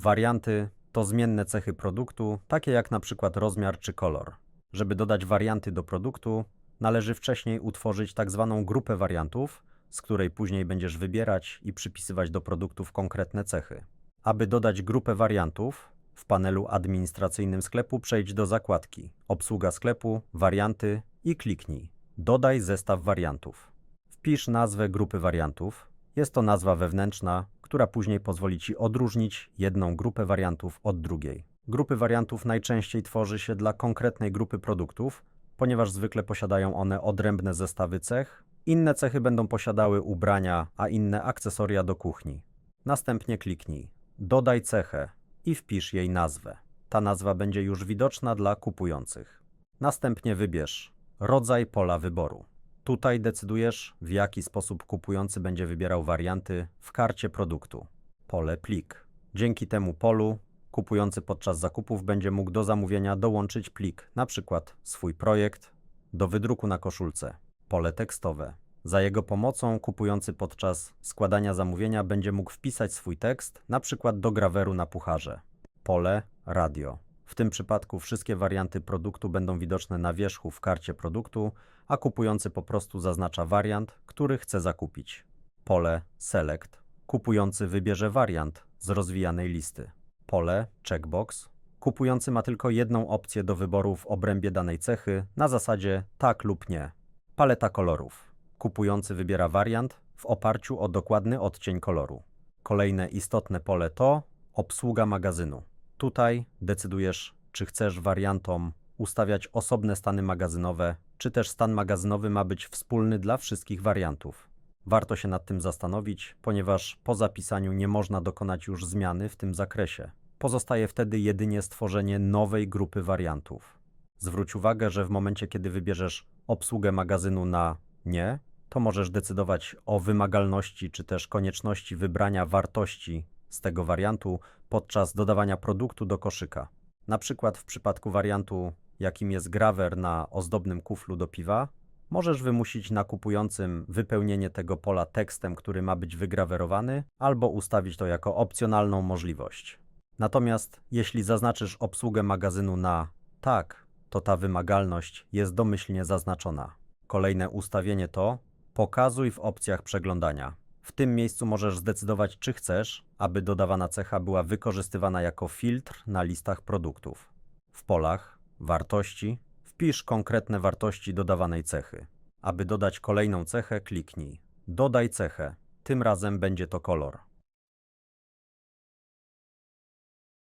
Warianty to zmienne cechy produktu, takie jak na przykład rozmiar czy kolor. Żeby dodać warianty do produktu, należy wcześniej utworzyć tak zwaną grupę wariantów, z której później będziesz wybierać i przypisywać do produktów konkretne cechy. Aby dodać grupę wariantów, w panelu administracyjnym sklepu przejdź do zakładki Obsługa sklepu, Warianty i kliknij Dodaj zestaw wariantów. Wpisz nazwę grupy wariantów. Jest to nazwa wewnętrzna, która później pozwoli Ci odróżnić jedną grupę wariantów od drugiej. Grupy wariantów najczęściej tworzy się dla konkretnej grupy produktów, ponieważ zwykle posiadają one odrębne zestawy cech. Inne cechy będą posiadały ubrania, a inne akcesoria do kuchni. Następnie kliknij Dodaj cechę i wpisz jej nazwę. Ta nazwa będzie już widoczna dla kupujących. Następnie wybierz rodzaj pola wyboru. Tutaj decydujesz, w jaki sposób kupujący będzie wybierał warianty w karcie produktu. Pole plik. Dzięki temu polu kupujący podczas zakupów będzie mógł do zamówienia dołączyć plik, na przykład swój projekt, do wydruku na koszulce. Pole tekstowe. Za jego pomocą kupujący podczas składania zamówienia będzie mógł wpisać swój tekst, na przykład do graweru na pucharze. Pole radio. W tym przypadku wszystkie warianty produktu będą widoczne na wierzchu w karcie produktu, a kupujący po prostu zaznacza wariant, który chce zakupić. Pole select. Kupujący wybierze wariant z rozwijanej listy. Pole checkbox. Kupujący ma tylko jedną opcję do wyboru w obrębie danej cechy na zasadzie tak lub nie. Paleta kolorów. Kupujący wybiera wariant w oparciu o dokładny odcień koloru. Kolejne istotne pole to obsługa magazynu. Tutaj decydujesz, czy chcesz wariantom ustawiać osobne stany magazynowe, czy też stan magazynowy ma być wspólny dla wszystkich wariantów. Warto się nad tym zastanowić, ponieważ po zapisaniu nie można dokonać już zmiany w tym zakresie. Pozostaje wtedy jedynie stworzenie nowej grupy wariantów. Zwróć uwagę, że w momencie, kiedy wybierzesz obsługę magazynu na nie, to możesz decydować o wymagalności czy też konieczności wybrania wartości z tego wariantu podczas dodawania produktu do koszyka. Na przykład w przypadku wariantu, jakim jest grawer na ozdobnym kuflu do piwa, możesz wymusić na kupującym wypełnienie tego pola tekstem, który ma być wygrawerowany, albo ustawić to jako opcjonalną możliwość. Natomiast jeśli zaznaczysz obsługę magazynu na tak, to ta wymagalność jest domyślnie zaznaczona. Kolejne ustawienie to Pokazuj w opcjach przeglądania. W tym miejscu możesz zdecydować, czy chcesz, aby dodawana cecha była wykorzystywana jako filtr na listach produktów. W polach Wartości wpisz konkretne wartości dodawanej cechy. Aby dodać kolejną cechę, kliknij Dodaj cechę. Tym razem będzie to kolor.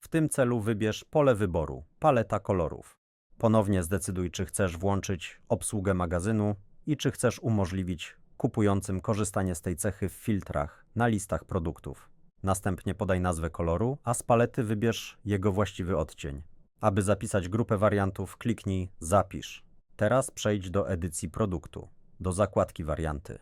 W tym celu wybierz pole wyboru Paleta kolorów. Ponownie zdecyduj, czy chcesz włączyć obsługę magazynu i czy chcesz umożliwić kupującym korzystanie z tej cechy w filtrach na listach produktów. Następnie podaj nazwę koloru, a z palety wybierz jego właściwy odcień. Aby zapisać grupę wariantów, kliknij Zapisz. Teraz przejdź do edycji produktu, do zakładki Warianty.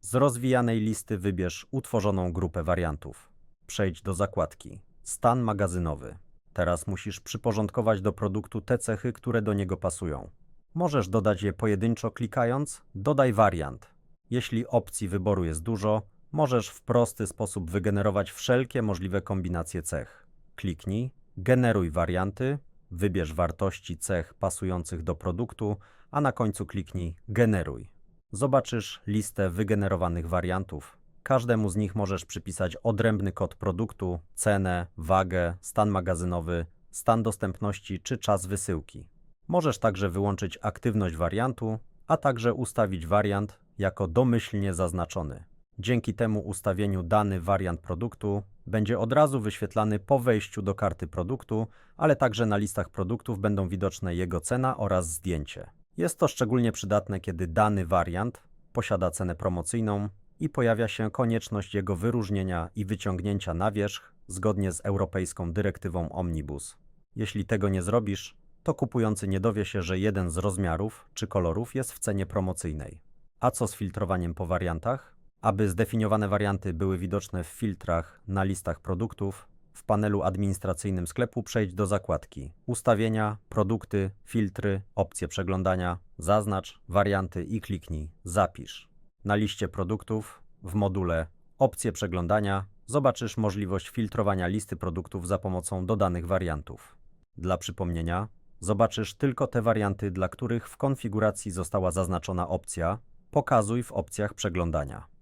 Z rozwijanej listy wybierz utworzoną grupę wariantów. Przejdź do zakładki Stan magazynowy. Teraz musisz przyporządkować do produktu te cechy, które do niego pasują. Możesz dodać je pojedynczo klikając Dodaj wariant. Jeśli opcji wyboru jest dużo, możesz w prosty sposób wygenerować wszelkie możliwe kombinacje cech. Kliknij Generuj warianty, wybierz wartości cech pasujących do produktu, a na końcu kliknij Generuj. Zobaczysz listę wygenerowanych wariantów. Każdemu z nich możesz przypisać odrębny kod produktu, cenę, wagę, stan magazynowy, stan dostępności czy czas wysyłki. Możesz także wyłączyć aktywność wariantu, a także ustawić wariant jako domyślnie zaznaczony. Dzięki temu ustawieniu dany wariant produktu będzie od razu wyświetlany po wejściu do karty produktu, ale także na listach produktów będą widoczne jego cena oraz zdjęcie. Jest to szczególnie przydatne, kiedy dany wariant posiada cenę promocyjną i pojawia się konieczność jego wyróżnienia i wyciągnięcia na wierzch zgodnie z europejską dyrektywą Omnibus. Jeśli tego nie zrobisz, to kupujący nie dowie się, że jeden z rozmiarów czy kolorów jest w cenie promocyjnej. A co z filtrowaniem po wariantach? Aby zdefiniowane warianty były widoczne w filtrach na listach produktów, w panelu administracyjnym sklepu przejdź do zakładki Ustawienia, Produkty, Filtry, Opcje przeglądania, zaznacz warianty i kliknij Zapisz. Na liście produktów w module Opcje przeglądania zobaczysz możliwość filtrowania listy produktów za pomocą dodanych wariantów. Dla przypomnienia, zobaczysz tylko te warianty, dla których w konfiguracji została zaznaczona opcja Pokazuj w opcjach przeglądania.